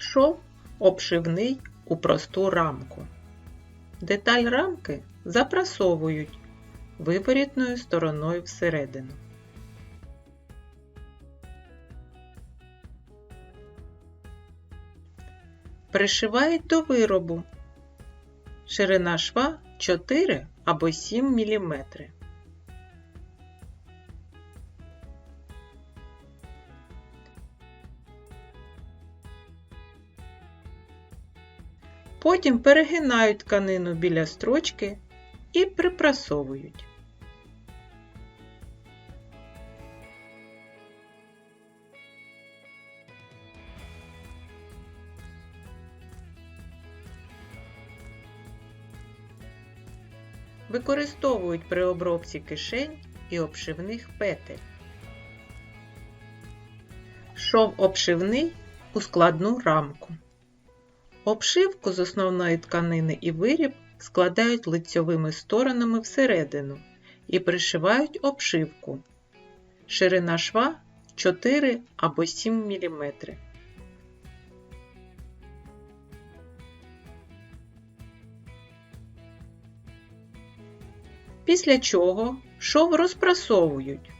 Шов обшивний у просту рамку. Деталь рамки запрасовують виворітною стороною всередину. Пришивають до виробу. Ширина шва 4 або 7 мм. Потім перегинають тканину біля строчки і припрасовують. Використовують при обробці кишень і обшивних петель. Шов обшивний у складну рамку. Обшивку з основної тканини і виріб складають лицьовими сторонами всередину і пришивають обшивку. Ширина шва 4 або 7 мм. Після чого шов розпрасовують.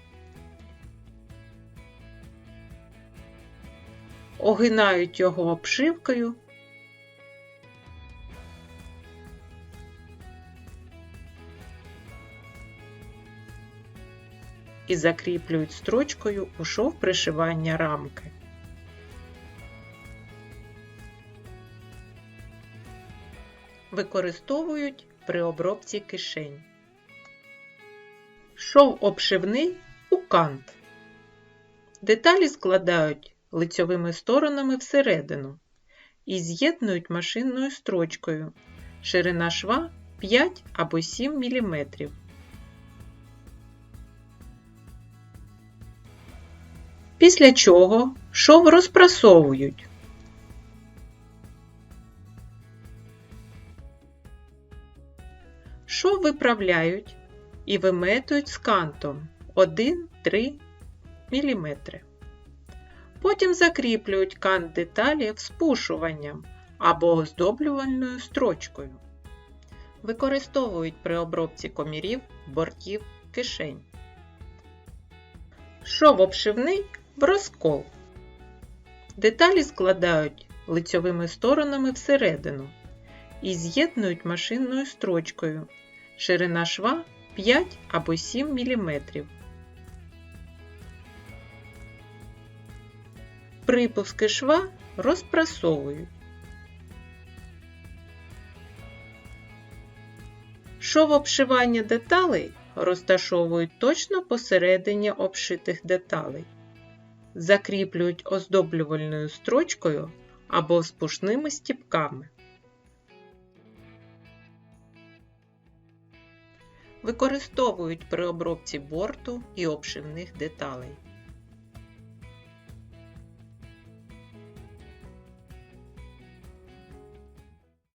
Огинають його обшивкою і закріплюють строчкою у шов пришивання рамки. Використовують при обробці кишень. Шов обшивний у кант. Деталі складають лицьовими сторонами всередину і з'єднують машинною строчкою. Ширина шва 5 або 7 мм. Після чого шов розпрасовують. Шов виправляють і виметують з кантом 1-3 мм. Потім закріплюють кант деталі вспушуванням або оздоблювальною строчкою. Використовують при обробці комірів, бортів, кишень. Шов обшивний в розкол. Деталі складають лицьовими сторонами всередину і з'єднують машинною строчкою. Ширина шва 5 або 7 мм. Припуски шва розпрасовують. Шов обшивання деталей розташовують точно посередині обшитих деталей. Закріплюють оздоблювальною строчкою або спушними стіпками. Використовують при обробці борту і обшивних деталей.